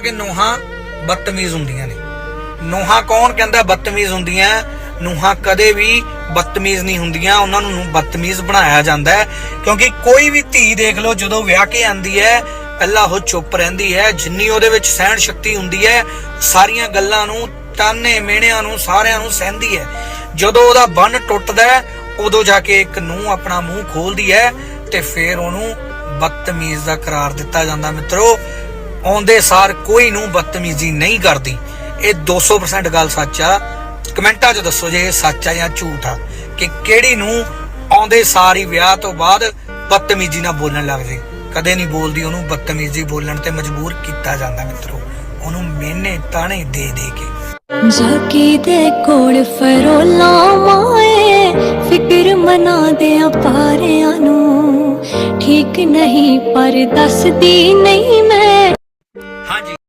ਕਿ ਨੂਹਾਂ ਬਦਤਮੀਜ਼ ਹੁੰਦੀਆਂ ਨੇ। ਨੂਹਾਂ ਕੌਣ ਕਹਿੰਦਾ ਬਦਤਮੀਜ਼ ਹੁੰਦੀਆਂ? ਨੂਹਾਂ ਕਦੇ ਵੀ ਬਦਤਮੀਜ਼ ਨਹੀਂ ਹੁੰਦੀਆਂ। ਉਹਨਾਂ ਨੂੰ ਬਦਤਮੀਜ਼ ਬਣਾਇਆ ਜਾਂਦਾ ਹੈ। ਕਿਉਂਕਿ ਕੋਈ ਵੀ ਧੀ ਦੇਖ ਲਓ, ਜਦੋਂ ਵਿਆਹ ਕੇ ਆਂਦੀ ਹੈ, ਪਹਿਲਾਂ ਉਹ ਚੁੱਪ ਰਹਿੰਦੀ ਹੈ। ਜਿੰਨੀ ਉਹਦੇ ਵਿੱਚ ਸਹਿਣ ਸ਼ਕਤੀ ਹੁੰਦੀ ਹੈ, ਸਾਰੀਆਂ ਗੱਲਾਂ ਨੂੰ ਤਾਨੇ ਮਿਹਣਿਆਂ ਨੂੰ, ਸਾਰਿਆਂ ਨੂੰ ਸਹਿੰਦੀ ਹੈ। ਜਦੋਂ ਉਹਦਾ ਬੰਨ ਟੁੱਟਦਾ ਹੈ, ਉਦੋਂ ਜਾ ਕੇ ਇੱਕ ਨੂੰ ਆਪਣਾ ਮੂੰਹ ਖੋਲਦੀ ਹੈ ਤੇ ਫੇਰ ਉਹਨੂੰ ਬਦਤਮੀਜ਼ ਦਾ ਕਰਾਰ ਦਿੱਤਾ ਜਾਂਦਾ ਮਿੱਤਰੋ। ਆਉਂਦੇ ਸਾਰ ਕੋਈ ਨੂੰ ਬਦਤਮੀਜ਼ੀ ਨਹੀਂ ਕਰਦੀ। ਇਹ 200% ਗੱਲ ਸੱਚ ਆ। ਕਮੈਂਟਾਂ 'ਚ ਦੱਸੋ ਜੇ ਇਹ ਸੱਚ ਆ ਜਾਂ ਝੂਠ ਆ ਕਿ ਕਿਹੜੀ ਨੂੰ ਆਉਂਦੇ ਸਾਰ ਹੀ ਵਿਆਹ ਤੋਂ ਬਾਅਦ ਬਦਤਮੀਜ਼ੀ ਨਾਲ ਬੋਲਣ ਲੱਗ ਜੇ। ਕਦੇ ਨਹੀਂ ਬੋਲਦੀ ਉਹਨੂੰ ਬਦਤਮੀਜ਼ੀ ਬੋਲਣ ਤੇ ਮਜਬੂਰ ਕੀਤਾ ਜਾਂਦਾ ਮਿੱਤਰੋ। ਉਹਨੂੰ ਮਿਹਨੇ ਤਾਣੇ ਦੇ ਦੇ ਕੇ। ਜਾਕੀ ਦੇ ਕੋਲ ਫਰੋਲਾ ਮਾਏ, ਫਿਕਰ ਮਨਾ ਦੇ ਪਾਰਿਆਂ ਨੂੰ। ਠੀਕ ਨਹੀਂ ਪਰ ਦੱਸਦੀ ਨਹੀਂ ਮੈਂ